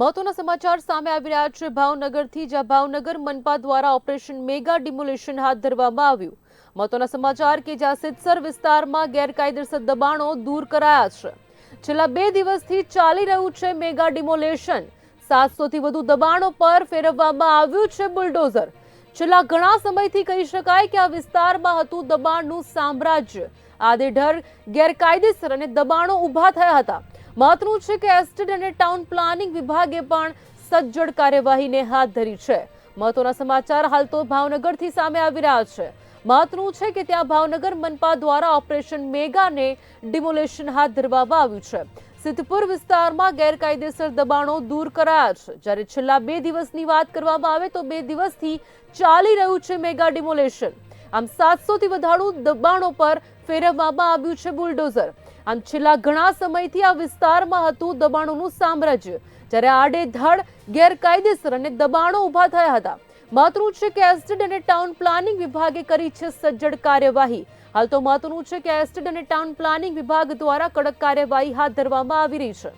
મહત્વના સમાચાર સામે આવી રહ્યા છે. ભાવનગરથી જ્યાં ભાવનગર મનપા દ્વારા ઓપરેશન મેગા ડિમોલેશન હાથ ધરવામાં આવ્યું. મહત્વના સમાચાર કે જ્યાં સિતસર વિસ્તારમાં ગેરકાયદેસર દબાણો દૂર કરાયા છે. છેલ્લા બે દિવસથી ચાલી રહ્યું છે મેગા ડિમોલેશન. સાતસોથી વધુ દબાણો પર ફેરવવામાં આવ્યું છે બુલડોઝર. છેલ્લા ઘણા સમયથી કહી શકાય કે આ વિસ્તારમાં હતું દબાણનું સામ્રાજ્ય. આદેઢર ગેરકાયદેસર અને દબાણો ઊભા થયા હતા. મહત્વનું છે કે એસ્ટેટ અને ટાઉન પ્લાનિંગ વિભાગે પણ સજ્જડ કાર્યવાહીને હાથ ધરી છે. મહત્વના સમાચાર હાલ તો ભાવનગરથી સામે આવી રહ્યા છે. મહત્વનું છે કે ત્યાં ભાવનગર મનપા દ્વારા ઓપરેશન મેગાને ડિમોલેશન હાથ ધરવામાં આવ્યું છે. સિદ્ધપુર વિસ્તારમાં ગેરકાયદેસર દબાણો દૂર કરાયા છે. જ્યારે છેલ્લા બે દિવસની વાત કરવામાં આવે તો બે દિવસથી ચાલી રહ્યું છે મેગા ડિમોલેશન. આમ સાતસોથી વધારે દબાણો પર ફેરવવામાં આવ્યું છે બુલડોઝર. આમ છેલ્લા ઘણા સમયથી આ વિસ્તારમાં હતું દબાણોનું સામ્રાજ્ય, જ્યારે આડેધડ, ગેરકાયદેસર અને દબાણો ઊભા થયા હતા. મહત્વનું છે કે એસ્ટેટ અને ટાઉન પ્લાનિંગ વિભાગે કરી છે સજ્જડ કાર્યવાહી. હાલ તો મહત્વનું છે કે એસ્ટેટ અને ટાઉન પ્લાનિંગ વિભાગ દ્વારા કડક કાર્યવાહી હાથ ધરવામાં આવી રહી છે.